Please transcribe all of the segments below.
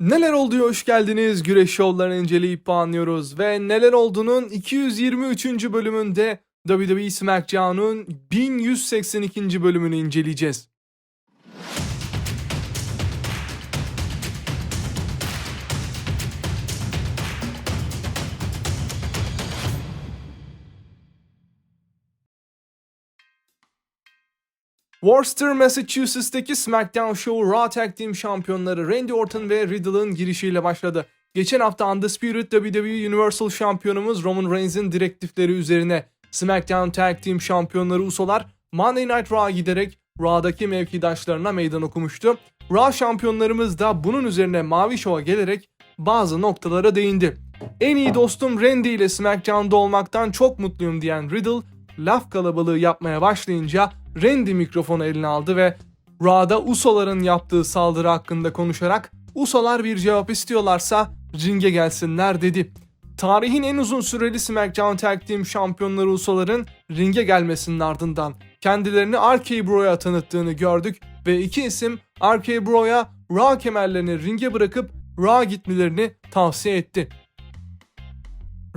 Neler olduğu hoş geldiniz. Güreş şovlarını inceleyip puanlıyoruz ve neler olduğunun 223. bölümünde WWE SmackDown'un 1182. bölümünü inceleyeceğiz. Worcester, Massachusetts'teki SmackDown Show Raw Tag Team şampiyonları Randy Orton ve Riddle'ın girişiyle başladı. Geçen hafta Undisputed WWE Universal şampiyonumuz Roman Reigns'in direktifleri üzerine SmackDown Tag Team şampiyonları Usolar Monday Night Raw'a giderek Raw'daki mevkidaşlarına meydan okumuştu. Raw şampiyonlarımız da bunun üzerine Mavi Show'a gelerek bazı noktalara değindi. En iyi dostum Randy ile SmackDown'da olmaktan çok mutluyum diyen Riddle, laf kalabalığı yapmaya başlayınca Randy mikrofonu eline aldı ve Raw'da Uso'ların yaptığı saldırı hakkında konuşarak Uso'lar bir cevap istiyorlarsa ringe gelsinler dedi. Tarihin en uzun süreli SmackDown Tag Team şampiyonları Uso'ların ringe gelmesinin ardından kendilerini RK Bro'ya tanıttığını gördük ve iki isim RK Bro'ya Raw kemerlerini ringe bırakıp Raw gitmelerini tavsiye etti.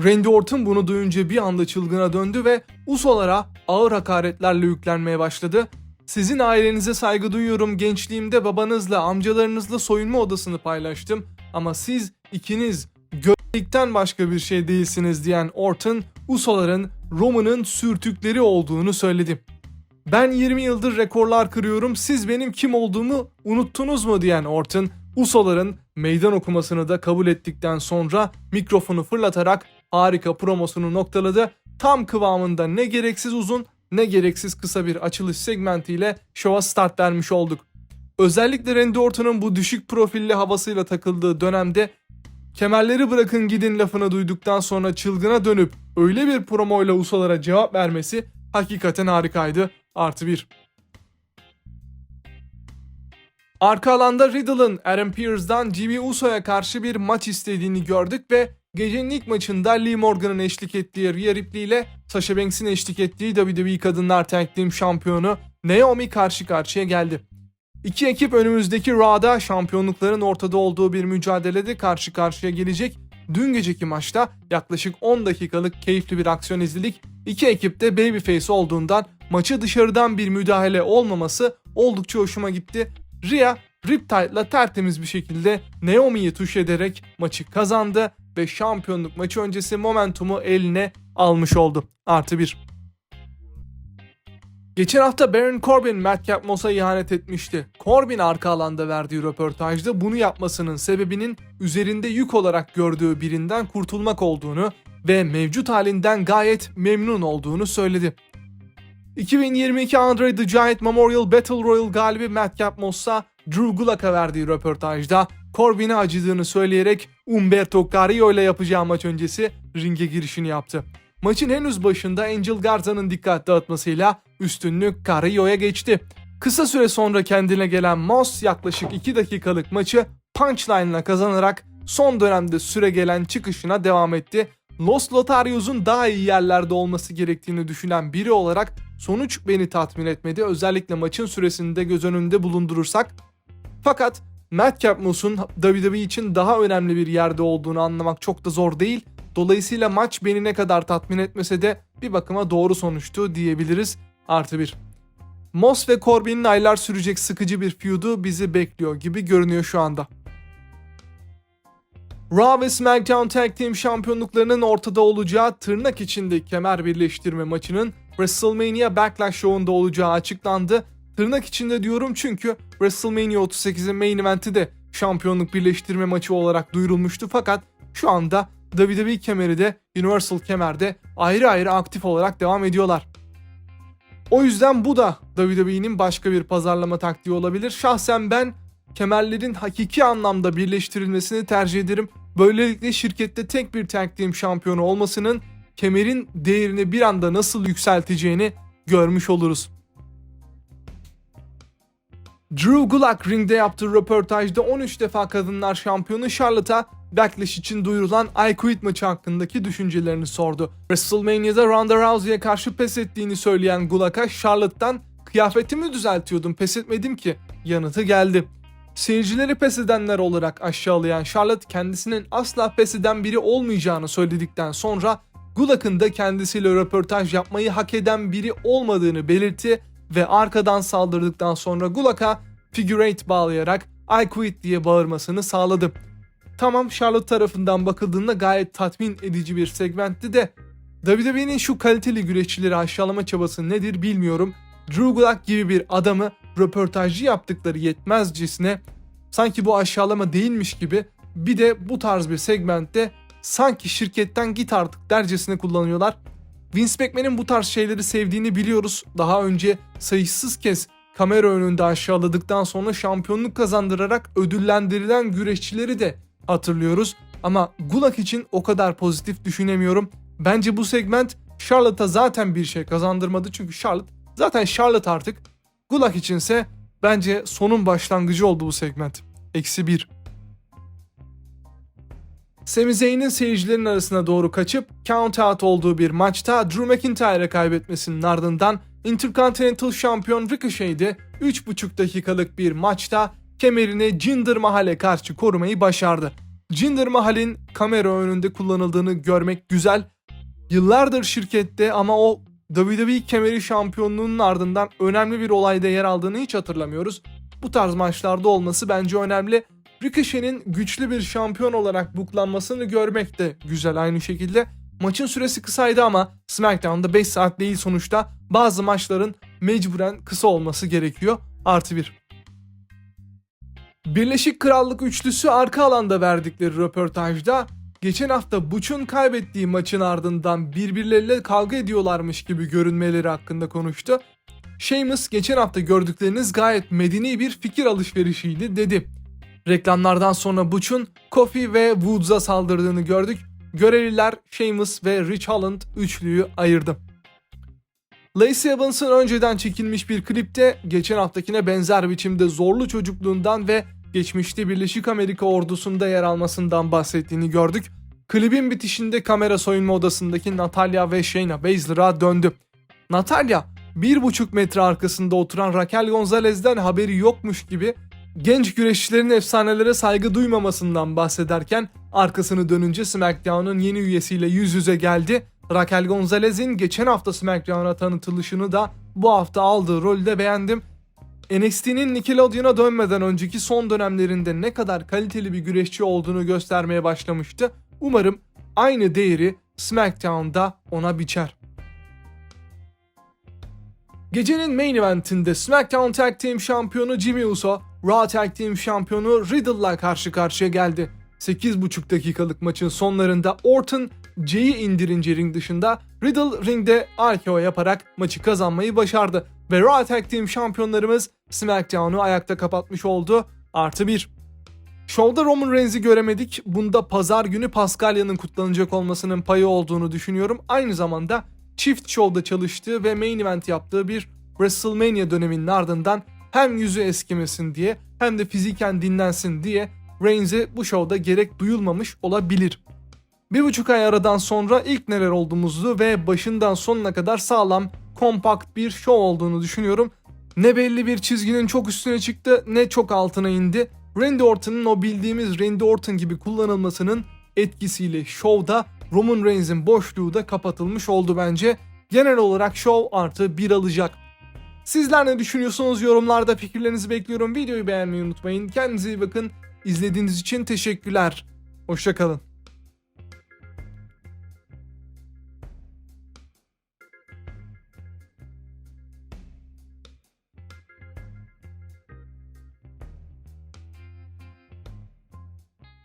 Randy Orton bunu duyunca bir anda çılgına döndü ve Uso'lara ağır hakaretlerle yüklenmeye başladı. Sizin ailenize saygı duyuyorum. Gençliğimde babanızla, amcalarınızla soyunma odasını paylaştım. Ama siz ikiniz gökten başka bir şey değilsiniz diyen Orton, Uso'ların Roman'ın sürtükleri olduğunu söyledi. Ben 20 yıldır rekorlar kırıyorum. Siz benim kim olduğumu unuttunuz mu diyen Orton, Uso'ların meydan okumasını da kabul ettikten sonra mikrofonu fırlatarak harika promosunu noktaladı. Tam kıvamında ne gereksiz uzun ne gereksiz kısa bir açılış segmentiyle şova start vermiş olduk. Özellikle Randy Orton'un bu düşük profilli havasıyla takıldığı dönemde kemerleri bırakın gidin lafını duyduktan sonra çılgına dönüp öyle bir promoyla Uso'lara cevap vermesi hakikaten harikaydı. Artı bir. Arka alanda Riddle'ın Aaron Pierce'dan Jimmy Uso'ya karşı bir maç istediğini gördük ve gecenin ilk maçında Lee Morgan'ın eşlik ettiği Rhea Ripley ile Sasha Banks'in eşlik ettiği WWE Kadınlar Tag Team şampiyonu Naomi karşı karşıya geldi. İki ekip önümüzdeki Raw'da şampiyonlukların ortada olduğu bir mücadelede karşı karşıya gelecek. Dün geceki maçta yaklaşık 10 dakikalık keyifli bir aksiyon izledik. İki ekip de babyface olduğundan maçı dışarıdan bir müdahale olmaması oldukça hoşuma gitti. Rhea Riptide'la tertemiz bir şekilde Naomi'yi tuş ederek maçı kazandı ve şampiyonluk maçı öncesi momentumu eline almış oldu. Artı bir. Geçen hafta Baron Corbin Madcap Moss'a ihanet etmişti. Corbin arka alanda verdiği röportajda bunu yapmasının sebebinin üzerinde yük olarak gördüğü birinden kurtulmak olduğunu ve mevcut halinden gayet memnun olduğunu söyledi. 2022 Andre the Giant Memorial Battle Royal galibi Madcap Moss'a Drew Gulak'a verdiği röportajda Corbin'e acıdığını söyleyerek Umberto Carrillo ile yapacağı maç öncesi ringe girişini yaptı. Maçın henüz başında Angel Garza'nın dikkat dağıtmasıyla üstünlük Carrillo'ya geçti. Kısa süre sonra kendine gelen Moss yaklaşık 2 dakikalık maçı punchline'la kazanarak son dönemde süre gelen çıkışına devam etti. Los Lotharios'un daha iyi yerlerde olması gerektiğini düşünen biri olarak sonuç beni tatmin etmedi. Özellikle maçın süresini de göz önünde bulundurursak. Fakat Madcap Moss'un WWE için daha önemli bir yerde olduğunu anlamak çok da zor değil. Dolayısıyla maç beni ne kadar tatmin etmese de bir bakıma doğru sonuçtu diyebiliriz. Artı bir. Moss ve Corbin'in aylar sürecek sıkıcı bir feud'u bizi bekliyor gibi görünüyor şu anda. Raw ve SmackDown Tag Team şampiyonluklarının ortada olacağı tırnak içinde kemer birleştirme maçının WrestleMania Backlash Show'unda olacağı açıklandı. Tırnak içinde diyorum çünkü WrestleMania 38'in main eventi de şampiyonluk birleştirme maçı olarak duyurulmuştu fakat şu anda WWE kemeri de Universal kemerde ayrı ayrı aktif olarak devam ediyorlar. O yüzden bu da WWE'nin başka bir pazarlama taktiği olabilir. Şahsen ben kemerlerin hakiki anlamda birleştirilmesini tercih ederim. Böylelikle şirkette tek bir tag team şampiyonu olmasının kemerin değerini bir anda nasıl yükselteceğini görmüş oluruz. Drew Gulak ringde yaptığı röportajda 13 defa kadınlar şampiyonu Charlotte'a Backlash için duyurulan I Quit maçı hakkındaki düşüncelerini sordu. WrestleMania'da Ronda Rousey'e karşı pes ettiğini söyleyen Gulak'a Charlotte'dan kıyafetimi düzeltiyordum pes etmedim ki yanıtı geldi. Seyircileri pes edenler olarak aşağılayan Charlotte kendisinin asla pes eden biri olmayacağını söyledikten sonra Gulak'ın da kendisiyle röportaj yapmayı hak eden biri olmadığını belirtti ve arkadan saldırdıktan sonra Gulak'a figure eight bağlayarak I quit diye bağırmasını sağladı. Tamam Charlotte tarafından bakıldığında gayet tatmin edici bir segmentti de WWE'nin şu kaliteli güreşçileri aşağılama çabası nedir bilmiyorum. Drew Gulak gibi bir adamı röportajcı yaptıkları yetmezcesine sanki bu aşağılama değilmiş gibi bir de bu tarz bir segmentte sanki şirketten git artık dercesine kullanıyorlar. Vince McMahon'in bu tarz şeyleri sevdiğini biliyoruz. Daha önce sayısız kez kamera önünde aşağıladıktan sonra şampiyonluk kazandırarak ödüllendirilen güreşçileri de hatırlıyoruz. Ama Gulak için o kadar pozitif düşünemiyorum. Bence bu segment Charlotte'a zaten bir şey kazandırmadı. Çünkü Charlotte zaten Charlotte artık. Gulak içinse bence sonun başlangıcı oldu bu segment. Eksi bir. Sami Zayn'in seyircilerin arasına doğru kaçıp count out olduğu bir maçta Drew McIntyre'a kaybetmesinin ardından Intercontinental Şampiyon Ricochet de 3,5 dakikalık bir maçta kemerini Jinder Mahal'e karşı korumayı başardı. Jinder Mahal'in kamera önünde kullanıldığını görmek güzel. Yıllardır şirkette ama o WWE kemeri şampiyonluğunun ardından önemli bir olayda yer aldığını hiç hatırlamıyoruz. Bu tarz maçlarda olması bence önemli. Ricochet'in güçlü bir şampiyon olarak buklanmasını görmek de güzel aynı şekilde. Maçın süresi kısaydı ama SmackDown'da 5 saat değil sonuçta bazı maçların mecburen kısa olması gerekiyor. Artı bir. Birleşik Krallık üçlüsü arka alanda verdikleri röportajda geçen hafta Butch'un kaybettiği maçın ardından birbirleriyle kavga ediyorlarmış gibi görünmeleri hakkında konuştu. Sheamus geçen hafta gördükleriniz gayet medeni bir fikir alışverişiydi dedi. Reklamlardan sonra Butch'un Kofi ve Woods'a saldırdığını gördük. Görevliler Sheamus ve Rich Holland üçlüyü ayırdı. Lacey Evans'ın önceden çekilmiş bir klipte geçen haftakine benzer biçimde zorlu çocukluğundan ve geçmişte Birleşik Amerika ordusunda yer almasından bahsettiğini gördük. Klibin bitişinde kamera soyunma odasındaki Natalya ve Shayna Baszler'a döndü. Natalya, bir buçuk metre arkasında oturan Raquel Gonzalez'den haberi yokmuş gibi genç güreşçilerin efsanelere saygı duymamasından bahsederken arkasını dönünce SmackDown'un yeni üyesiyle yüz yüze geldi. Raquel Gonzalez'in geçen hafta SmackDown'a tanıtılışını da bu hafta aldığı rolde beğendim. NXT'nin Nickelodeon'a dönmeden önceki son dönemlerinde ne kadar kaliteli bir güreşçi olduğunu göstermeye başlamıştı. Umarım aynı değeri SmackDown'da ona biçer. Gecenin main eventinde SmackDown Tag Team şampiyonu Jimmy Uso, Raw Tag Team şampiyonu Riddle'la karşı karşıya geldi. 8,5 dakikalık maçın sonlarında Orton Jay'i indirince ring dışında Riddle ringde RKO yaparak maçı kazanmayı başardı. Ve Raw Tag Team şampiyonlarımız SmackDown'u ayakta kapatmış oldu. Artı 1. Show'da Roman Reigns'i göremedik. Bunda pazar günü Pascalia'nın kutlanacak olmasının payı olduğunu düşünüyorum. Aynı zamanda çift show'da çalıştığı ve main event yaptığı bir WrestleMania döneminin ardından hem yüzü eskimesin diye hem de fiziken dinlensin diye Reigns'e bu show'da gerek duyulmamış olabilir. Bir buçuk ay aradan sonra ilk neler olduğumuzu ve başından sonuna kadar sağlam, kompakt bir show olduğunu düşünüyorum. Ne belli bir çizginin çok üstüne çıktı ne çok altına indi. Randy Orton'un o bildiğimiz Randy Orton gibi kullanılmasının etkisiyle show'da Roman Reigns'in boşluğu da kapatılmış oldu bence. Genel olarak show artı bir alacak. Sizler ne düşünüyorsunuz yorumlarda fikirlerinizi bekliyorum. Videoyu beğenmeyi unutmayın. Kendinize iyi bakın. İzlediğiniz için teşekkürler. Hoşçakalın.